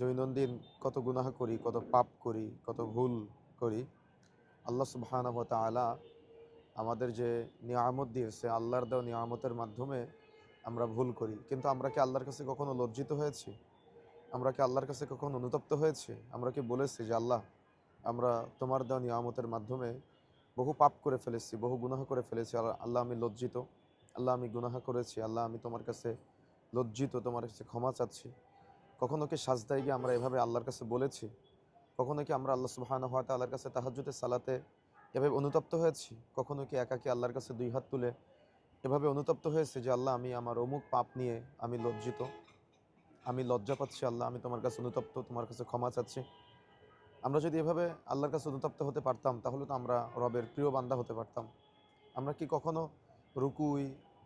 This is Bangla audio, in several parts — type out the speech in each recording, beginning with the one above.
দৈনন্দিন কত গুনাহ করি, কত পাপ করি, কত ভুল করি, আল্লাহ সুবহানাহু ওয়া তাআলা আমাদের যে নিয়ামত দিয়েছে, আল্লাহর দেওয়া নিয়ামতের মাধ্যমে আমরা ভুল করি। কিন্তু আমরা কি আল্লাহর কাছে কখনো লজ্জিত হয়েছি? আমরা কি আল্লাহর কাছে কখনো অনুতপ্ত হয়েছি? আমরা কি বলেছি যে, আল্লাহ, আমরা তোমার দেওয়া নিয়ামতের মাধ্যমে বহু পাপ করে ফেলেছি, বহু গুনাহ করে ফেলেছি আল্লাহ আমি লজ্জিত, আল্লাহ আমি গুনাহ করেছি, আল্লাহ আমি তোমার কাছে লজ্জিত, তোমার কাছে ক্ষমা চাচ্ছি। কখনো কি সাজদায় গিয়ে আমরা এভাবে আল্লাহর কাছে বলেছি? কখনো কি আমরা আল্লাহ সুবহানাহু ওয়া আল্লাহর কাছে তাহাজ্জুদে সালাতে এভাবে অনুতপ্ত হয়েছি? কখনো কি একাকি আল্লাহর কাছে দুই হাত তুলে এভাবে অনুতপ্ত হয়েছে যে, আল্লাহ, আমি আমার অমুক পাপ নিয়ে আমি লজ্জিত। আমি লজ্জা পাচ্ছি, আল্লাহ, আমি তোমার কাছে অনুতপ্ত, তোমার কাছে ক্ষমা চাচ্ছি। আমরা যদি এভাবে আল্লাহর কাছে অনুতপ্ত হতে পারতাম, তাহলে তো আমরা রবের প্রিয় বান্দা হতে পারতাম। আমরা কি কখনো রুকুই,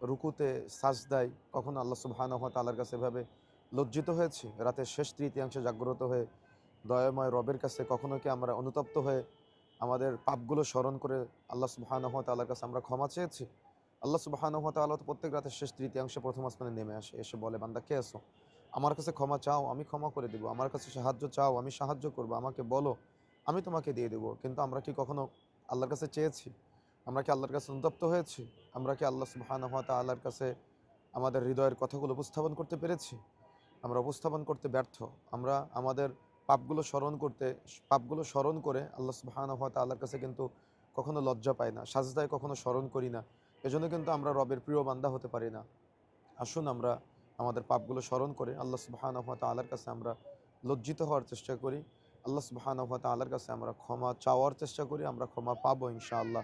রুকুতে সাজদাই কখনো আল্লাহ সুবহানাহু ওয়া আল্লাহর কাছে এভাবে লজ্জিত হয়েছি। রাতের শেষ তৃতীয়াংশে জাগ্রত হয়ে দয়াময় রবের কাছে কখনো কি আমরা অনুতপ্ত হয়ে আমাদের পাপগুলো স্মরণ করে আল্লাহ সুবহানাহু ওয়া তাআলার কাছে আমরা ক্ষমা চেয়েছি? আল্লাহ সুবহানাহু ওয়া তাআলা তো প্রত্যেক রাতের শেষ তৃতীয়াংশে প্রথম আসমানে নেমে আসে, এসে বলে, বান্দা, কে আসো আমার কাছে ক্ষমা চাও, আমি ক্ষমা করে দেবো। আমার কাছে সাহায্য চাও, আমি সাহায্য করব। আমাকে বলো, আমি তোমাকে দিয়ে দেবো। কিন্তু আমরা কি কখনো আল্লাহর কাছে চেয়েছি? আমরা কি আল্লাহর কাছে অনুতপ্ত হয়েছি? আমরা কি আল্লাহ সুবহানাহু ওয়া তাআলার কাছে আমাদের হৃদয়ের কথাগুলো উপস্থাপন করতে পেরেছি? আমরা উপস্থাপন করতে ব্যর্থ। আমরা আমাদের পাপগুলো স্মরণ করতে, পাপগুলো স্মরণ করে আল্লাহ সুবহানাহু ওয়া আল্লাহর কাছে কিন্তু কখনো লজ্জা পাই না, সাজদায় কখনো স্মরণ করি না। এজন্য কিন্তু আমরা রবের প্রিয় বান্দা হতে পারি না। আসুন আমরা আমাদের পাপগুলো স্মরণ করে আল্লাহ সুবহানাহু ওয়া আল্লাহর কাছে আমরা লজ্জিত হওয়ার চেষ্টা করি। আল্লাহ সুবহানাহু ওয়া আল্লাহর কাছে আমরা ক্ষমা চাওয়ার চেষ্টা করি, আমরা ক্ষমা পাবো ইনশাআল্লাহ।